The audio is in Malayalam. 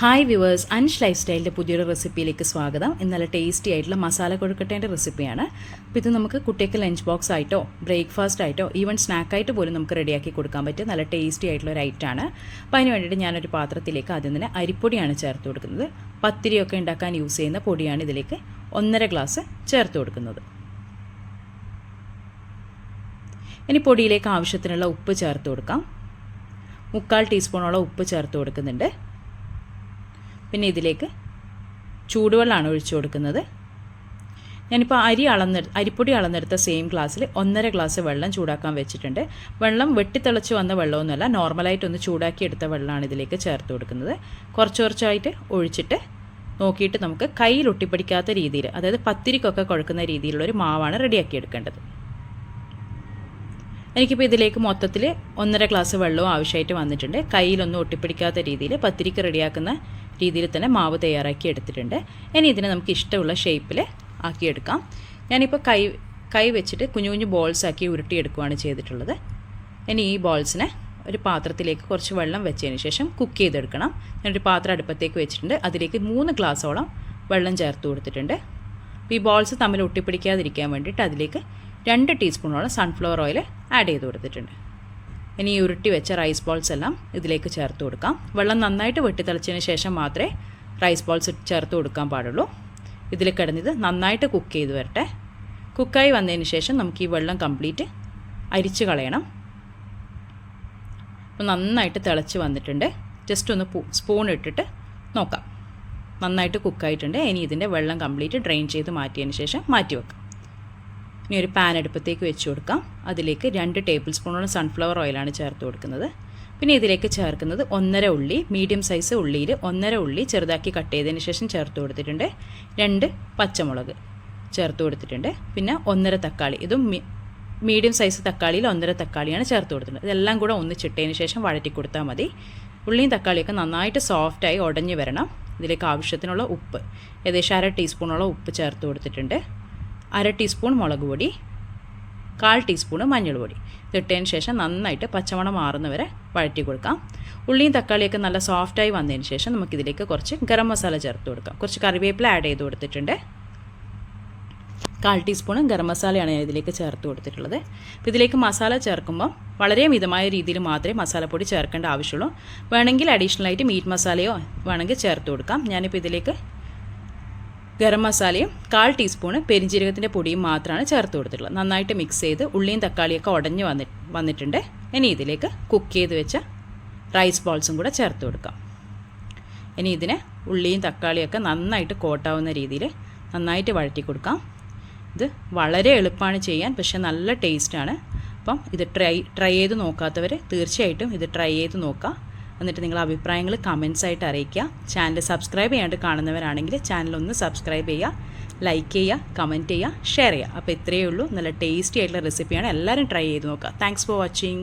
ഹായ് വ്യൂവേഴ്സ് അൻഷ് ലൈഫ് സ്റ്റൈലിന്റെ പുതിയൊരു റെസിപ്പിയിലേക്ക് സ്വാഗതം. ഇന്നലെ ടേസ്റ്റി ആയിട്ടുള്ള മസാല കൊഴുക്കട്ടേന്റെ റെസിപ്പിയാണ് അപ്പോൾ ഇത് നമുക്ക് കുട്ടിക്ക് ലഞ്ച് ബോക്സ് ആയിട്ടോ ബ്രേക്ക്ഫാസ്റ്റ് ആയിട്ടോ ഈവൻ സ്നാക്കായിട്ട് പോലും നമുക്ക് റെഡിയാക്കി കൊടുക്കാൻ പറ്റിയ നല്ല ടേസ്റ്റി ആയിട്ടുള്ള ഒരു ഐറ്റാണ് അപ്പോൾ അതിന് വേണ്ടിയിട്ട് ഞാനൊരു പാത്രത്തിലേക്ക് ആദ്യം തന്നെ അരിപ്പൊടിയാണ് ചേർത്ത് കൊടുക്കുന്നത്. പത്തിരിയൊക്കെ ഉണ്ടാക്കാൻ യൂസ് ചെയ്യുന്ന പൊടിയാണ് ഇതിലേക്ക് ഒന്നര ഗ്ലാസ് ചേർത്ത് കൊടുക്കുന്നത്. ഇനി പൊടിയിലേക്ക് ആവശ്യത്തിനുള്ള ഉപ്പ് ചേർത്ത് കൊടുക്കാം. മുക്കാൽ ടീസ്പൂണോളം ഉപ്പ് ചേർത്ത് കൊടുക്കുന്നുണ്ട്. പിന്നെ ഇതിലേക്ക് ചൂടുവെള്ളമാണ് ഒഴിച്ചു കൊടുക്കുന്നത്. ഞാനിപ്പോൾ അരി അളന്ന് അരിപ്പൊടി അളന്നെടുത്ത സെയിം ഗ്ലാസ്സിൽ ഒന്നര ഗ്ലാസ് വെള്ളം ചൂടാക്കാൻ വെച്ചിട്ടുണ്ട്. വെള്ളം വെട്ടിത്തിളച്ച് വന്ന വെള്ളമൊന്നുമല്ല നോർമലായിട്ടൊന്ന് ചൂടാക്കി എടുത്ത വെള്ളമാണ് ഇതിലേക്ക് ചേർത്ത് കൊടുക്കുന്നത്. കുറച്ച് കുറച്ചായിട്ട് ഒഴിച്ചിട്ട് നോക്കിയിട്ട് നമുക്ക് കയ്യിൽ ഒട്ടിപ്പിടിക്കാത്ത രീതിയിൽ അതായത് പത്തിരിക്കൊക്കെ കുഴക്കുന്ന രീതിയിലുള്ളൊരു മാവാണ് റെഡിയാക്കി എടുക്കേണ്ടത്. എനിക്കിപ്പോൾ ഇതിലേക്ക് മൊത്തത്തിൽ ഒന്നര ഗ്ലാസ് വെള്ളവും ആവശ്യമായിട്ട് വന്നിട്ടുണ്ട്. കയ്യിലൊന്നും ഒട്ടിപ്പിടിക്കാത്ത രീതിയിൽ പത്തിരിക്ക് റെഡിയാക്കുന്ന രീതിയിൽ തന്നെ മാവ് തയ്യാറാക്കി എടുത്തിട്ടുണ്ട്. ഇനി ഇതിനെ നമുക്ക് ഇഷ്ടമുള്ള ഷേപ്പിൽ ആക്കിയെടുക്കാം. ഞാനിപ്പോൾ കൈ കൈ വെച്ചിട്ട് കുഞ്ഞു കുഞ്ഞു ബോൾസ് ആക്കി ഉരുട്ടിയെടുക്കുകയാണ് ചെയ്തിട്ടുള്ളത്. ഇനി ഈ ബോൾസിനെ ഒരു പാത്രത്തിലേക്ക് കുറച്ച് വെള്ളം വെച്ചതിന് ശേഷം കുക്ക് ചെയ്തെടുക്കണം. ഞാനൊരു പാത്രം അടുപ്പത്തേക്ക് വെച്ചിട്ടുണ്ട്. അതിലേക്ക് മൂന്ന് ഗ്ലാസോളം വെള്ളം ചേർത്ത് കൊടുത്തിട്ടുണ്ട്. ഈ ബോൾസ് തമ്മിൽ ഒട്ടിപ്പിടിക്കാതിരിക്കാൻ വേണ്ടിയിട്ട് അതിലേക്ക് രണ്ട് ടീസ്പൂണോളം സൺഫ്ലവർ ഓയിൽ ആഡ് ചെയ്ത് കൊടുത്തിട്ടുണ്ട്. ഇനി ഉരുട്ടി വെച്ച റൈസ് ബോൾസ് എല്ലാം ഇതിലേക്ക് ചേർത്ത് കൊടുക്കാം. വെള്ളം നന്നായിട്ട് വെട്ടിത്തെളിച്ചതിന് ശേഷം മാത്രമേ റൈസ് ബോൾസ് ചേർത്ത് കൊടുക്കാൻ പാടുള്ളൂ. ഇതിൽ കിടന്നിത് നന്നായിട്ട് കുക്ക് ചെയ്ത് വരട്ടെ. കുക്കായി വന്നതിന് ശേഷം നമുക്ക് ഈ വെള്ളം കംപ്ലീറ്റ് അരിച്ച് കളയണം. അപ്പോൾ നന്നായിട്ട് തിളച്ച് വന്നിട്ടുണ്ട്. ജസ്റ്റ് ഒന്ന് സ്പൂൺ ഇട്ടിട്ട് നോക്കാം. നന്നായിട്ട് കുക്കായിട്ടുണ്ട് ഇനി ഇതിന്റെ വെള്ളം കംപ്ലീറ്റ് ഡ്രെയിൻ ചെയ്ത് മാറ്റിയതിന് ശേഷം മാറ്റി വെക്കാം. ഇനി ഒരു പാൻ അടുപ്പത്തേക്ക് വെച്ച് കൊടുക്കാം. അതിലേക്ക് രണ്ട് ടേബിൾ സ്പൂണോളം സൺഫ്ലവർ ഓയിലാണ് ചേർത്ത് കൊടുക്കുന്നത്. പിന്നെ ഇതിലേക്ക് ചേർക്കുന്നത് ഒന്നര ഉള്ളി മീഡിയം സൈസ് ഉള്ളിയിൽ ഒന്നര ഉള്ളി ചെറുതാക്കി കട്ട് ചെയ്തതിന് ശേഷം ചേർത്ത് കൊടുത്തിട്ടുണ്ട്. രണ്ട് പച്ചമുളക് ചേർത്ത് കൊടുത്തിട്ടുണ്ട്. പിന്നെ ഒന്നര തക്കാളി ഇതും മീഡിയം സൈസ് തക്കാളിയിൽ ഒന്നര തക്കാളിയാണ് ചേർത്ത് കൊടുത്തിട്ടുണ്ട്. ഇതെല്ലാം കൂടെ ഒന്ന് ചിട്ടതിന് ശേഷം വഴറ്റി കൊടുത്താൽ മതി. ഉള്ളിയും തക്കാളിയൊക്കെ നന്നായിട്ട് സോഫ്റ്റായി ഉടഞ്ഞു വരണം. ഇതിലേക്ക് ആവശ്യത്തിനുള്ള ഉപ്പ് ഏകദേശം അര ടീസ്പൂണോളം ഉപ്പ് ചേർത്ത് കൊടുത്തിട്ടുണ്ട്. അര ടീസ്പൂൺ മുളക് പൊടി കാൽ ടീസ്പൂണ് മഞ്ഞൾപൊടി ഇതിട്ടതിന് ശേഷം നന്നായിട്ട് പച്ചമണം മാറുന്നവരെ വഴറ്റി കൊടുക്കാം. ഉള്ളിയും തക്കാളിയൊക്കെ നല്ല സോഫ്റ്റായി വന്നതിന് ശേഷം നമുക്കിതിലേക്ക് കുറച്ച് ഗരം മസാല ചേർത്ത് കൊടുക്കാം. കുറച്ച് കറിവേപ്പില ആഡ് ചെയ്ത് കൊടുത്തിട്ടുണ്ട്. കാൽ ടീസ്പൂണ് ഗരം മസാലയാണ് ഞാൻ ഇതിലേക്ക് ചേർത്ത് കൊടുത്തിട്ടുള്ളത്. അപ്പോൾ ഇതിലേക്ക് മസാല ചേർക്കുമ്പോൾ വളരെ മിതമായ രീതിയിൽ മാത്രമേ മസാലപ്പൊടി ചേർക്കേണ്ട ആവശ്യമുള്ളൂ. വേണമെങ്കിൽ അഡീഷണലായിട്ട് മീറ്റ് മസാലയോ വേണമെങ്കിൽ ചേർത്ത് കൊടുക്കാം. ഞാനിപ്പോൾ ഇതിലേക്ക് ഗരം മസാലയും കാൽ ടീസ്പൂണ് പെരിഞ്ജീരകത്തിന്റെ പൊടിയും മാത്രമാണ് ചേർത്ത് കൊടുത്തിട്ടുള്ളത്. നന്നായിട്ട് മിക്സ് ചെയ്ത് ഉള്ളിയും തക്കാളിയൊക്കെ ഉടഞ്ഞ് വന്നി വന്നിട്ടുണ്ട്. ഇനി ഇതിലേക്ക് കുക്ക് ചെയ്ത് വെച്ച റൈസ് ബോൾസും കൂടെ ചേർത്ത് കൊടുക്കാം. ഇനി ഇതിനെ ഉള്ളിയും തക്കാളിയൊക്കെ നന്നായിട്ട് കോട്ടാവുന്ന രീതിയിൽ നന്നായിട്ട് വഴറ്റി കൊടുക്കാം. ഇത് വളരെ എളുപ്പമാണ് ചെയ്യാൻ പക്ഷേ നല്ല ടേസ്റ്റാണ് അപ്പം ഇത് ട്രൈ ട്രൈ ചെയ്ത് നോക്കാത്തവർ തീർച്ചയായിട്ടും ഇത് ട്രൈ ചെയ്ത് നോക്കുക എന്നിട്ട് നിങ്ങളുടെ അഭിപ്രായങ്ങൾ കമൻസ് ആയിട്ട് അറിയിക്കുക. ചാനൽ സബ്സ്ക്രൈബ് ചെയ്യാണ്ട് കാണുന്നവരാണെങ്കിൽ ചാനൽ ഒന്ന് സബ്സ്ക്രൈബ് ചെയ്യുക ലൈക്ക് ചെയ്യുക കമന്റ് ചെയ്യുക ഷെയർ ചെയ്യുക. അപ്പോൾ ഇത്രയേ ഉള്ളൂ. നല്ല ടേസ്റ്റി ആയിട്ടുള്ള റെസിപ്പിയാണ് എല്ലാവരും ട്രൈ ചെയ്ത് നോക്കുക. Thanks for watching